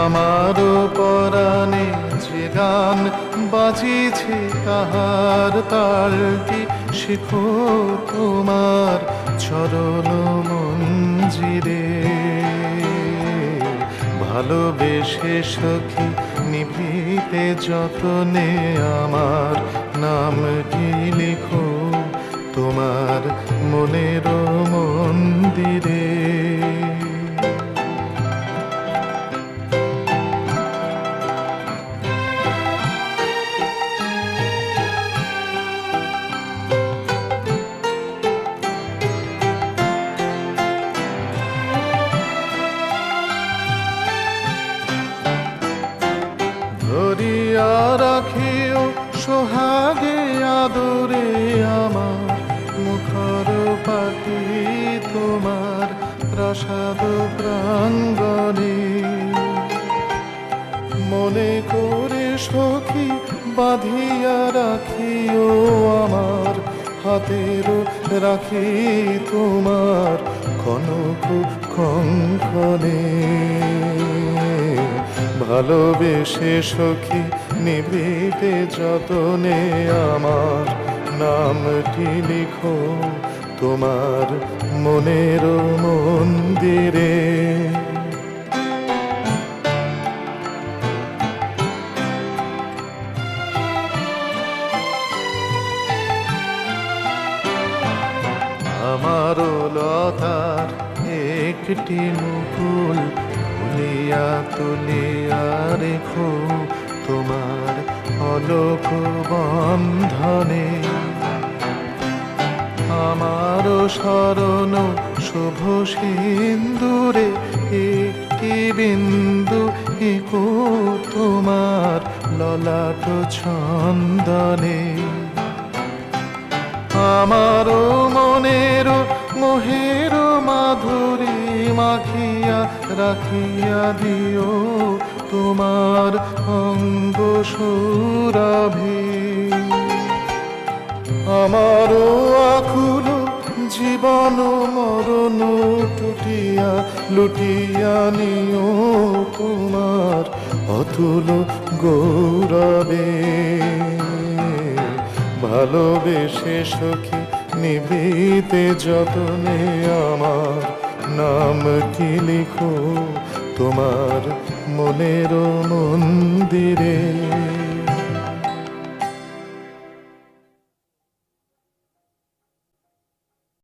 আমার পরাণে যে গান বাজিছে তাহার তালটি, শিখো তোমার চরণ মঞ্জিরে। ভালোবেসে সখী, নিভৃতে যতনে আমার নাম নামটি লিখো, তোমার ধরিয়া রাখিও সোহাগে আদরে আমার মুখর পাখি তোমার প্রসাদ প্রাঙ্গণে। মনে করে সখী বাঁধিয়া রাখিও আমার, হাতের রাখি তোমার কনক কঙ্কনে ভালোবেসে সখী নিভৃতে যতনে আমার নামটি লিখো তোমার মনের মন্দিরে। আমারও লতার একটি মুকুল তুলিয়া তুলিয়া রেখো তোমার অলোক বন্ধনে। আমারও স্মরণ শুভ সিন্দুরে, একটি বিন্দু ইকো তোমার ললাট ছন্দনে আমারও মনের মোহের রাখিয়া দিও তোমার অঙ্গ সুরাভি। আমারও আকুল জীবন মরণ টুটিয়া, লুটিয়া নিও তোমার অতুল গৌরবে। ভালোবেসে সখী নিবিতে যতনে আমার নামটি লিখো তোমার মনের মন্দিরে।